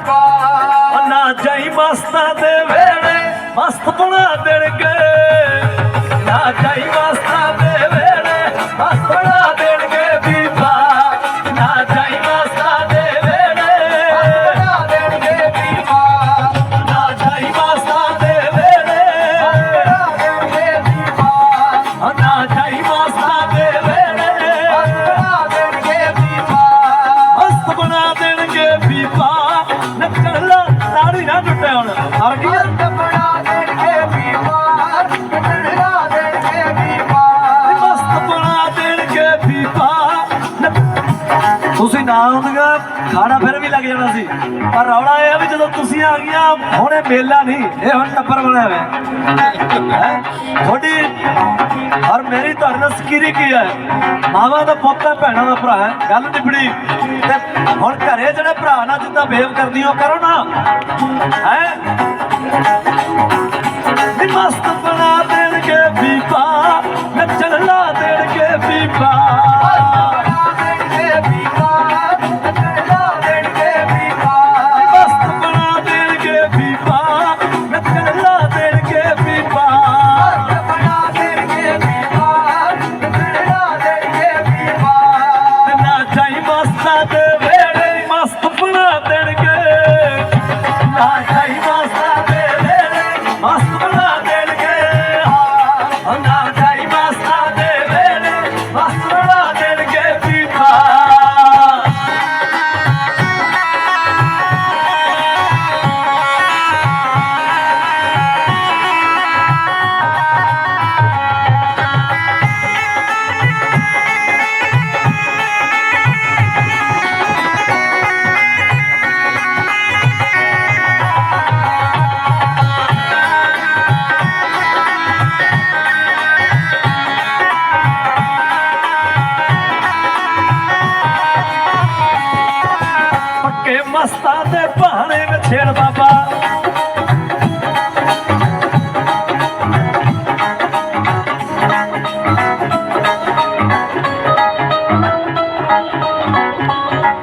ਸਰਕਾਰ। ਨਾ ਜਾਈ ਮਸਤਾ ਦੇ ਵੇੜੇ ਮਸਤ ਬਣਾ ਦੇਣਗੇ। ਤੁਸੀਂ ਨਾ ਹੁੰਦੀਆਂ ਖਾਣਾ ਫਿਰ ਵੀ ਲੱਗ ਜਾਣਾ ਸੀ। ਪਰ ਰੌਲਾ ਇਹ ਆ ਵੀ ਜਦੋਂ ਤੁਸੀਂ ਆ ਗਈਆਂ, ਹੁਣੇ ਮੇਲਾ ਨਹੀਂ, ਇਹ ਹੁਣ ਟੱਪਰ ਬਣਿਆ ਹੋਇਆ। ਹੈ? ਤੁਹਾਡੀ ਔਰ ਮੇਰੀ ਤੁਹਾਡੇ ਨਾਲ ਸਕੀਰੀ ਕੀ ਹੈ? ਮਾਵਾ ਦਾ ਪੁੱਤ ਹੈ, ਭੈਣਾਂ ਦਾ ਭਰਾ ਹੈ, ਗੱਲ ਨਿਬੜੀ। ਤੇ ਹੁਣ ਘਰੇ ਜਿਹੜੇ ਭਰਾ ਨਾਲ ਜਿੱਦਾਂ ਬੇਵ ਕਰਦੀ ਉਹ ਕਰੋ ਨਾ। ਹੈ?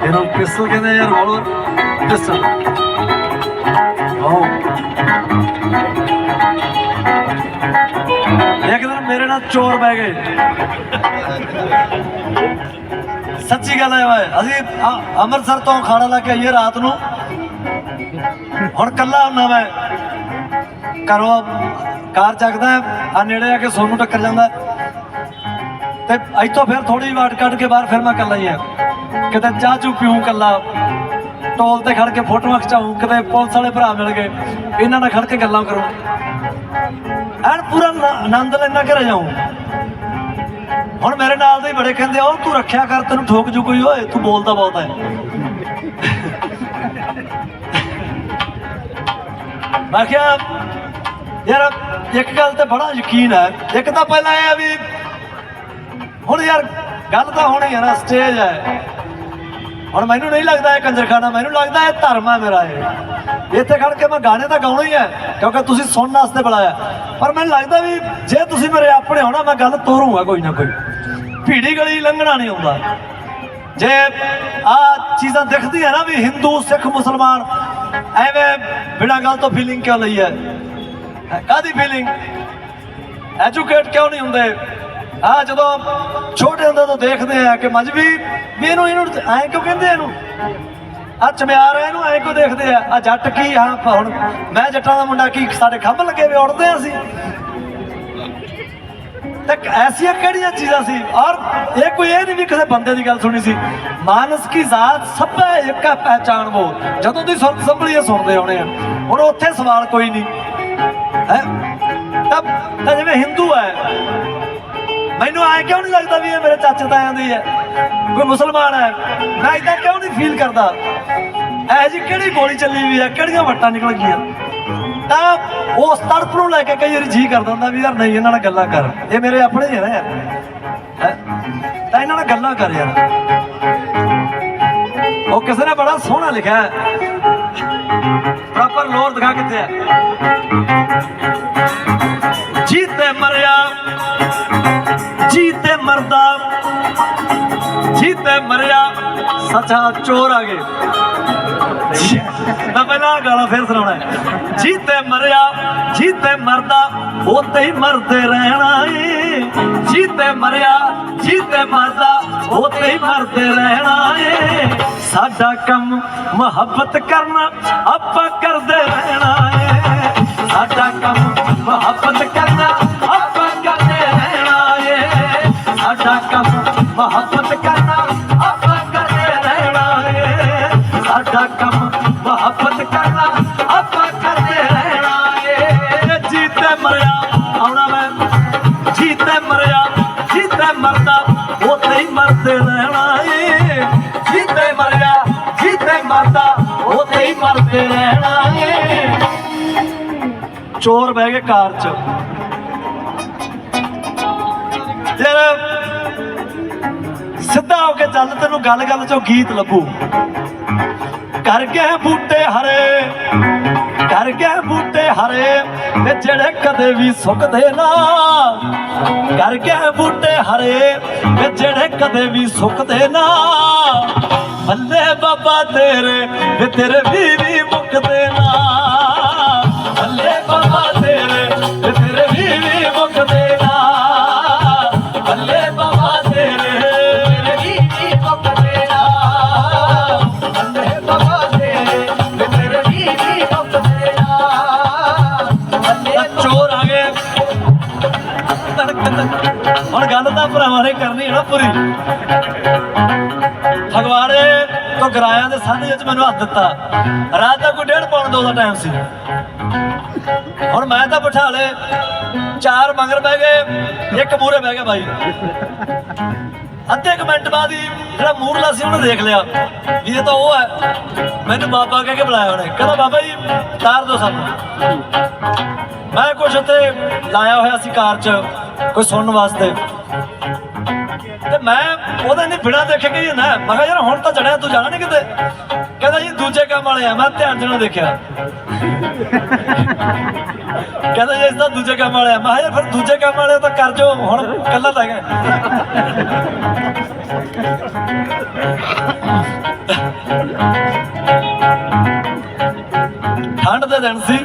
ਇਹਨੂੰ ਪਿਸਤਲ ਕਹਿੰਦੇ ਆ ਯਾਰ, ਬੋਲੋ ਪਿਸਤਲ ਆਓ। ਇੱਕ ਦਿਨ ਮੇਰੇ ਨਾਲ ਚੋਰ ਬਹਿ ਗਏ। ਸੱਚੀ ਗੱਲ ਹੈ ਓਏ, ਅਸੀਂ ਅੰਮ੍ਰਿਤਸਰ ਤੋਂ ਖਾਣਾ ਲੈ ਕੇ ਆਈਏ ਰਾਤ ਨੂੰ। ਹੁਣ ਕੱਲਾ ਹੁੰਨਾ ਮੈਂ। ਘਰੋਂ ਕਾਰ ਚੱਕਦਾ ਆ ਨੇੜੇ ਆ ਕੇ ਸੋਨੂੰ ਟੱਕਰ ਜਾਂਦਾ ਤੇ ਇੱਥੋਂ ਫਿਰ ਥੋੜੀ ਵਾਟ ਕੱਢ ਕੇ ਬਾਹਰ ਫਿਰ ਮੈਂ ਕੱਲਾ ਹੀ ਆ ਕਿਤੇ ਚਾਹ ਚੂ ਪੀਉਂ ਕੱਲਾ ਟੋਲ ਤੇ ਖੜ ਕੇ ਫੋਟੋਆਂ ਖਿਚਾਉਂ ਕਿਤੇ ਪੁਲਿਸ ਵਾਲੇ ਭਰਾ ਮਿਲ ਗਏ, ਇਹਨਾਂ ਨਾਲ ਖੜ ਕੇ ਗੱਲਾਂ ਕਰੂੰ। ਐਨ ਪੂਰਾ ਆਨੰਦ ਲੈਣਾ ਘਰੇ ਜਾਊਂ ਹੁਣ ਮੇਰੇ ਨਾਲ ਦੇ ਹੀ ਬੜੇ ਕਹਿੰਦੇ, ਉਹ ਤੂੰ ਰੱਖਿਆ ਕਰ, ਤੈਨੂੰ ਠੋਕ ਜੂ ਕੋਈ, ਓਏ, ਤੂੰ ਬੋਲਦਾ ਬਹੁਤ ਹੈ। ਮੈਂ ਕਿਹਾ ਯਾਰ, ਇੱਕ ਗੱਲ ਤੇ ਬੜਾ ਯਕੀਨ ਹੈ। ਇੱਕ ਤਾਂ ਪਹਿਲਾਂ ਇਹ ਆ ਵੀ ਹੁਣ ਯਾਰ ਗੱਲ ਤਾਂ ਹੋਣੀ ਹੈ ਸਟੇਜ ਹੈ। ਹੁਣ ਮੈਨੂੰ ਨਹੀਂ ਲੱਗਦਾ ਇਹ ਕੰਜਰਖਾਨਾ, ਮੈਨੂੰ ਲੱਗਦਾ ਇਹ ਧਰਮ ਹੈ ਮੇਰਾ ਇਹ। ਇੱਥੇ ਖੜ ਕੇ ਮੈਂ ਗਾਣੇ ਤਾਂ ਗਾਉਣਾ ਹੀ ਹੈ, ਕਿਉਂਕਿ ਤੁਸੀਂ ਸੁਣਨ ਵਾਸਤੇ ਬੁਲਾਇਆ ਪਰ ਮੈਨੂੰ ਲੱਗਦਾ ਵੀ ਜੇ ਤੁਸੀਂ ਮੇਰੇ ਆਪਣੇ ਹੋਣਾ ਮੈਂ ਗੱਲ ਤੋਰੂੰਗਾ ਕੋਈ ਨਾ ਕੋਈ। ਭੀੜੀ ਗਲੀ ਲੰਘਣਾ ਨਹੀਂ ਆਉਂਦਾ। ਜੇ ਆ ਚੀਜ਼ਾਂ ਦਿਖਦੀਆਂ ਨਾ ਵੀ ਹਿੰਦੂ, ਸਿੱਖ, ਮੁਸਲਮਾਨ, ਐਵੇਂ ਬਿਨਾਂ ਗੱਲ ਤੋਂ ਫੀਲਿੰਗ ਕਿਉਂ ਲਈ ਹੈ? ਹੈ, ਕਾਹਦੀ ਫੀਲਿੰਗ ਐਜੂਕੇਟ ਕਿਉਂ ਨਹੀਂ ਹੁੰਦੇ? ਆ ਜਦੋਂ ਛੋਟੇ ਹੁੰਦੇ ਤੋਂ ਦੇਖਦੇ ਆ ਕਿ ਮਜਬੀ ਵੀ ਇਹਨੂੰ ਇਹਨੂੰ ਐਂ ਕਿਉਂ ਕਹਿੰਦੇ ਇਹਨੂੰ? ਆ ਚਮਿਆਰ ਇਹਨੂੰ ਐਂ ਕਿਉਂ ਦੇਖਦੇ ਆ? ਆ ਜੱਟ ਕੀ ਹਾਂ ਹੁਣ ਮੈਂ ਜੱਟਾਂ ਦਾ ਮੁੰਡਾ ਕੀ ਸਾਡੇ ਖੰਭ ਲੱਗੇ ਵੇ ਉੜਦੇ ਆ ਅਸੀਂ? ਤੇ ਐਸੀਆਂ ਕਿਹੜੀਆਂ ਚੀਜ਼ਾਂ ਸੀ? ਔਰ ਇਹ ਕੋਈ ਇਹ ਨਹੀਂ ਵੀ ਕਿਸੇ ਬੰਦੇ ਦੀ ਗੱਲ ਸੁਣੀ ਸੀ। ਮਾਨਸ ਕੀ ਜ਼ਾਤ ਸਭ ਇੱਕ ਹੈ ਪਹਿਚਾਨ ਉਹ ਜਦੋਂ ਦੀ ਸੁਰਤ ਸੰਭਲੀ ਸੁਣਦੇ ਹੋਣੇ ਆ। ਹੁਣ ਉੱਥੇ ਸਵਾਲ ਕੋਈ ਨਹੀਂ। ਹੈ? ਤਾਂ ਤਾਂ ਜਿਵੇਂ ਹਿੰਦੂ ਹੈ। ਮੈਨੂੰ ਐ ਕਿਉਂ ਨਹੀਂ ਲੱਗਦਾ ਵੀ ਇਹ ਮੇਰੇ ਚਾਚੇ ਤਾਇਆਂ ਦੀ ਹੈ? ਕੋਈ ਮੁਸਲਮਾਨ ਹੈ? ਮੈਂ ਇਦਾਂ ਕਿਉਂ ਨਹੀਂ ਫੀਲ ਕਰਦਾ? ਐ ਜੀ ਕਿਹੜੀ ਗੋਲੀ ਚੱਲੀ ਵੀ ਹੈ? ਕਿਹੜੀਆਂ ਵੱਟਾਂ ਨਿਕਲ ਗਈਆਂ? ਤਾਂ ਉਸ ਤੜਪ ਨੂੰ ਲੈ ਕੇ ਕਈ ਵਾਰੀ ਜੀ ਕਰਦਾ ਹੁੰਦਾ ਵੀ ਯਾਰ ਨਹੀਂ, ਇਹਨਾਂ ਨਾਲ ਗੱਲਾਂ ਕਰ। ਇਹ ਮੇਰੇ ਆਪਣੇ ਹੀ ਹੈ ਯਾਰ। ਹੈਂ? ਤਾਂ ਇਹਨਾਂ ਨਾਲ ਗੱਲਾਂ ਕਰ ਯਾਰ। ਉਹ ਕਿਸੇ ਨੇ ਬੜਾ ਸੋਹਣਾ ਲਿਖਿਆ ਪ੍ਰੋਪਰ ਲੋਰ ਦਿਖਾ ਕਿੱਥੇ ਹੈ। ਜੀਤੇ ਮਰਿਆ, ਜੀਤੇ ਮਰਦਾ ਜੀ ਜੀਤੇ ਮਰਿਆ। ਸੱਚਾ ਚੋਰ ਆ ਗਏ। ਮੈਂ ਪਹਿਲਾਂ ਗਾਣਾ ਫੇਰ ਸੁਣਾਉਣਾ ਜੀਤੇ ਮਰਿਆ ਜੀਤੇ ਮਰਦਾ ਉੱਤੇ ਹੀ ਮਰਦੇ ਰਹਿਣਾ ਏ। ਜੀਤੇ ਮਰਿਆ ਜੀਤੇ ਮਰਦਾ ਉੱਤੇ ਹੀ ਮਰਦੇ ਰਹਿਣਾ ਏ। ਸਾਡਾ ਕੰਮ ਮੁਹੱਬਤ ਕਰਨਾ, ਆਪਾਂ ਕਰਦੇ ਰਹਿਣਾ ਏ। ਸਾਡਾ ਕੰਮ ਮੁਹੱਬਤ ਕਰਨਾ, ਆਪਾਂ ਕਰਦੇ ਰਹਿਣਾ ਏ। ਸਾਡਾ ਕੰਮ ਮੁਹੱਬਤ ਕਰਨਾ, ਆਪਾਂ ਸਾਡਾ ਕੰਮ ਮੁਹੱਬਤ ਕਰਨਾ, ਆਪਾਂ ਕਰਦੇ ਰਹਿਣਾ ਏ। ਜੀਤੇ ਮਰਿਆ, ਆਉਣਾ ਮੈਂ। ਜੀਤੇ ਮਰਿਆ, ਜੀਤੇ ਮਰਦਾ, ਉੱਥੇ ਹੀ ਮਰਦੇ ਰਹਿਣਾ ਏ। ਜੀਤੇ ਮਰਿਆ, ਜੀਤੇ ਮਰਦਾ, ਉੱਥੇ ਹੀ ਮਰਦੇ ਰਹਿਣਾ ਏ। ਚੋਰ ਬਹਿ ਗਏ ਕਾਰ 'ਚ। ਯਾਰ, ਸਿੱਧਾ ਹੋ ਕੇ ਚੱਲ ਤੈਨੂੰ ਗੱਲ ਗੱਲ 'ਚੋਂ ਗੀਤ ਲੱਭੂ ਕਰ ਗਏ ਬੂਟੇ ਹਰੇ ਕਰ ਗਏ ਬੂਟੇ ਹਰੇ, ਤੇ ਜਿਹੜੇ ਕਦੇ ਵੀ ਸੁੱਕਦੇ ਨਾ ਕਰ ਗਏ ਬੂਟੇ ਹਰੇ, ਤੇ ਜਿਹੜੇ ਕਦੇ ਵੀ ਸੁੱਕਦੇ ਨਾ। ਬੱਲੇ ਬਾਬਾ ਤੇਰੇ ਵੇ ਤੇਰੇ ਵੀ ਵੀ ਮੁੱਕਦੇ ਨਾ। ਨੇ ਫਗਵਾੜੇ ਤੋਂ ਗਰਾਇਆ ਦੇ ਸਾਂਝੇ ਵਿੱਚ ਮੈਨੂੰ ਹੱਥ ਦਿੱਤਾ। ਰਾਤ ਦਾ ਕੋਈ ਡੇਢ ਪੌਣ ਦੋ ਦਾ ਟਾਈਮ ਸੀ। ਹੁਣ ਮੈਂ ਤਾਂ ਬਿਠਾ ਚਾਰ ਮਗਰ ਬਹਿ ਗਏ, ਇੱਕ ਮੂਰੇ ਬਹਿ ਗਿਆ ਬਾਈ। ਅੱਧੇ ਕੁ ਮਿੰਟ ਬਾਅਦ ਹੀ ਜਿਹੜਾ ਮੂਰਲਾ ਸੀ ਉਹਨੇ ਦੇਖ ਲਿਆ ਵੀ ਇਹ ਤਾਂ ਉਹ ਹੈ। ਮੈਨੂੰ ਬਾਬਾ ਕਹਿ ਕੇ ਬੁਲਾਇਆ ਉਹਨੇ। ਕਹਿੰਦਾ, ਬਾਬਾ ਜੀ, ਤਾਰ ਦਿਓ ਸਾਨੂੰ। ਮੈਂ ਕੁਛ ਉੱਤੇ ਲਾਇਆ ਹੋਇਆ ਸੀ ਕਾਰ 'ਚ, ਕੋਈ ਸੁਣਨ ਵਾਸਤੇ। ਤੇ ਮੈਂ ਉਹਦਾ ਨਹੀਂ ਬਿਨਾ ਦੇਖੇ ਕਿ ਨਾ ਮੈਂ ਕਿਹਾ ਯਾਰ ਹੁਣ ਤਾਂ ਚੜਿਆ, ਤੂੰ ਜਾਣਾ ਨਹੀਂ ਕਿਤੇ? ਕਹਿੰਦਾ ਜੀ, ਦੂਜੇ ਕੰਮ ਵਾਲੇ ਆ, ਮੈਂ ਧਿਆਨ ਨਾਲ ਦੇਖਿਆ। ਕਹਿੰਦਾ ਜੀ, ਇਸ ਤਾਂ ਦੂਜੇ ਕੰਮ ਵਾਲੇ ਆ। ਮੈਂ ਕਿਹਾ, ਯਾਰ ਫਿਰ ਦੂਜੇ ਕੰਮ ਵਾਲੇ ਤਾਂ ਕਰ ਜੋ, ਹੁਣ ਕੱਲਾ ਲੱਗ ਠੰਡ ਦੇ ਦਿਨ ਸੀ,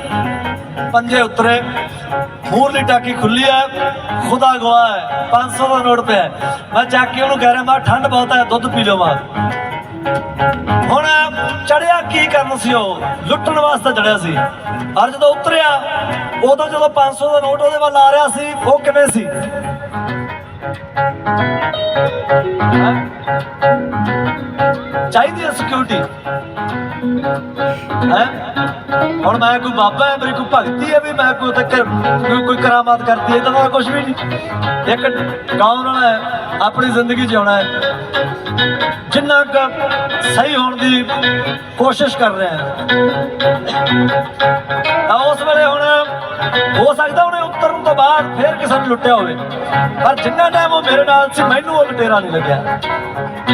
ਪੰਜੇ ਉਤਰੇ। ਮੂਰਲੀ ਟਾਕੀ ਖੁੱਲੀ ਹੈ ਖੁਦਾ ਗਵਾਹ ਹੈ 500 ਦਾ ਨੋਟ ਪਿਆ ਹੈ। ਮੈਂ ਚੱਕ ਕੇ ਉਹਨੂੰ ਕਹਿ ਰਿਹਾ, ਮੈਂ ਕਿਹਾ, ਠੰਡ ਬਹੁਤ ਹੈ, ਦੁੱਧ ਪੀ ਲਵਾਂ ਹੁਣ ਚੜਿਆ ਕੀ ਕਰਨ ਸੀ ਉਹ? ਲੁੱਟਣ ਵਾਸਤੇ ਚੜਿਆ ਸੀ। ਔਰ ਜਦੋਂ ਉਤਰਿਆ ਉਦੋਂ ਜਦੋਂ 500 ਦਾ ਨੋਟ ਉਹਦੇ ਵੱਲ ਆ ਰਿਹਾ ਸੀ, ਉਹ ਕਿਵੇਂ ਸੀ? ਹੈਂ? ਚਾਹੀਦੀ ਹੈ ਸਿਕਿਉਰਿਟੀ ਹੈ? ਹੁਣ ਮੈਂ ਕੋਈ ਬਾਬਾ ਹੈ, ਮੇਰੀ ਕੋਈ ਭਗਤੀ ਹੈ ਵੀ ਮੈਂ ਕੋਈ ਤੱਕ ਕੋਈ ਕੋਈ ਕਰਾਮਾਤ ਕਰਦੀ ਹੈ, ਤਾਂ ਮੈਂ ਕੁਝ ਵੀ ਨਹੀਂ। ਇੱਕ ਗਾਉਣ ਵਾਲਾ ਹੈ, ਆਪਣੀ ਜ਼ਿੰਦਗੀ ਜਿਉਣਾ ਹੈ। ਜਿੰਨਾ ਕੁ ਸਹੀ ਹੋਣ ਦੀ ਕੋਸ਼ਿਸ਼ ਕਰ ਰਿਹਾ ਹੈ। ਤਾਂ ਉਸ ਵੇਲੇ ਹੁਣ ਹੋ ਸਕਦਾ ਉਹਨੇ ਉਤਰਨ ਤੋਂ ਬਾਅਦ ਫੇਰ ਕਿਸੇ ਨੂੰ ਲੁੱਟਿਆ ਹੋਵੇ। ਪਰ ਜਿੰਨਾ ਟਾਈਮ ਉਹ ਮੇਰੇ ਨਾਲ ਸੀ, ਮੈਨੂੰ ਉਹ ਲੁਟੇਰਾ ਨਹੀਂ ਲੱਗਿਆ।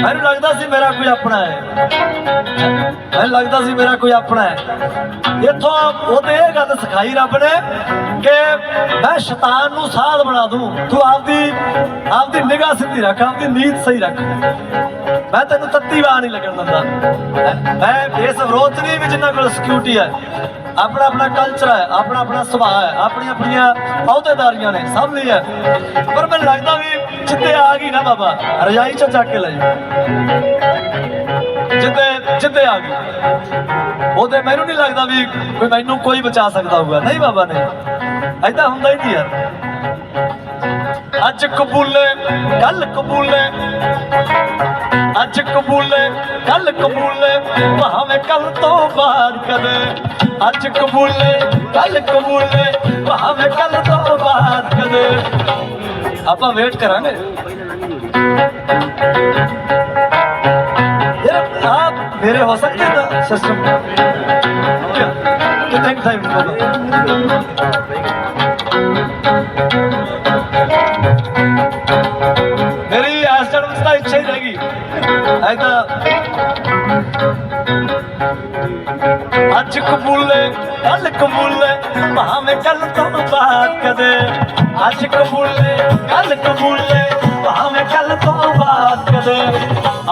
ਮੈਨੂੰ ਲੱਗਦਾ ਸੀ ਮੇਰਾ ਕੋਈ ਆਪਣਾ ਹੈ। ਮੈਨੂੰ ਲੱਗਦਾ ਸੀ ਮੇਰਾ ਕੋਈ ਆਪਣਾ ਹੈ। ਇੱਥੋਂ ਉਹਨੇ ਇਹ ਗੱਲ ਸਿਖਾਈ ਰੱਬ ਨੇ ਕਿ ਮੈਂ ਸ਼ੈਤਾਨ ਨੂੰ ਸਾਧ ਬਣਾ ਦੂੰ। ਤੂੰ ਆਪਦੀ ਆਪਦੀ ਨਿਗਾਹ ਸਿੱਧੀ ਰੱਖ, ਆਪਦੀ ਨੀਤ ਸਹੀ ਰੱਖ। ਮੈਂ ਤੈਨੂੰ ਤੱਤੀ ਵਾਹ ਨਹੀਂ ਲੱਗਣ ਦਿੰਦਾ। ਮੈਂ ਇਸ ਵਿਰੋਧ 'ਚ ਨਹੀਂ ਵੀ ਜਿੰਨਾ ਕੋਲ ਸਿਕਿਉਰਿਟੀ ਹੈ। ਆਪਣਾ ਆਪਣਾ ਕਲਚਰ ਹੈ, ਆਪਣਾ ਆਪਣਾ ਸੁਭਾਅ ਹੈ, ਆਪਣੀਆਂ ਆਪਣੀਆਂ ਅਹੁਦੇਦਾਰੀਆਂ ਨੇ, ਸਭ ਲਈ ਹੈ। ਪਰ ਮੈਨੂੰ ਲੱਗਦਾ ਵੀ ਜਿੱਤੇ ਆ ਗਈ ਨਾ ਬਾਬਾ, ਰਜਾਈ 'ਚ ਚੱਕ ਕੇ ਲੈ ਜਿੱਤੇ ਜਿੱਤੇ ਆ ਗਈ। ਉਹਦੇ ਮੈਨੂੰ ਨਹੀਂ ਲੱਗਦਾ ਵੀ ਕੋਈ ਮੈਨੂੰ ਕੋਈ ਬਚਾ ਸਕਦਾ ਹੋਊਗਾ। ਨਹੀਂ ਬਾਬਾ ਨੇ ਐਦਾਂ ਹੁੰਦਾ ਹੀ ਨਹੀਂ ਯਾਰ। ਅੱਜ ਕਬੂਲੇ ਕੱਲ ਕਬੂਲੇ। ਅੱਜ ਕਬੂਲੇ ਕੱਲ ਕਬੂਲੇ। ਭਾਵੇਂ ਕੱਲ ਤੋਂ ਬਾਹਰ ਕਦੇ ਅੱਜ ਕਬੂਲੇ ਕੱਲ ਕਬੂਲੇ, ਭਾਵੇਂ ਕੱਲ ਤੋਂ ਬਾਅਦ ਕਦੇ। ਆਪਾਂ ਵੇਟ ਕਰਾਂਗੇ। ਯਾਰ ਆਪ ਮੇਰੇ ਹੋ ਸਕਦੇ ਤਾਂ ਸਿਸਟਮ ਕਿੰਨੇ ਟਾਈਮ ਹੋਗਾ ਮੇਰੀ ਇਸ ਜਨਮ ਤਾਂ ਇੱਛਾ ਹੀ ਰਹਿ ਗਈ ਐ ਤਾਂ ਅੱਜ ਕਬੂਲੇ, ਕੱਲ ਕਬੂਲੇ, ਭਾਵੇਂ ਕੱਲ ਤੋਂ ਬਾਤ ਕਦੇ। ਅੱਜ ਕਬੂਲੇ, ਕੱਲ ਕਬੂਲੇ, ਭਾਵੇਂ ਕੱਲ ਤੋਂ ਬਾਅਦ ਕਦੇ।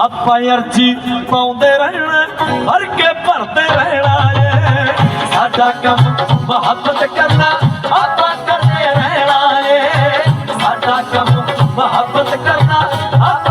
ਆਪਾਂ ਅਰਜੀ ਪਾਉਂਦੇ ਰਹਿਣਾ, ਭਰ ਕੇ ਭਰਦੇ ਰਹਿਣਾ ਏ ਸਾਡਾ ਕੰਮ ਮੁਹੱਬਤ ਕਰਨਾ, ਆਪਾਂ ਕਰਦੇ ਰਹਿਣਾ ਏ ਸਾਡਾ ਕੰਮ ਮੁਹੱਬਤ ਕਰਨਾ, ਆਪਾਂ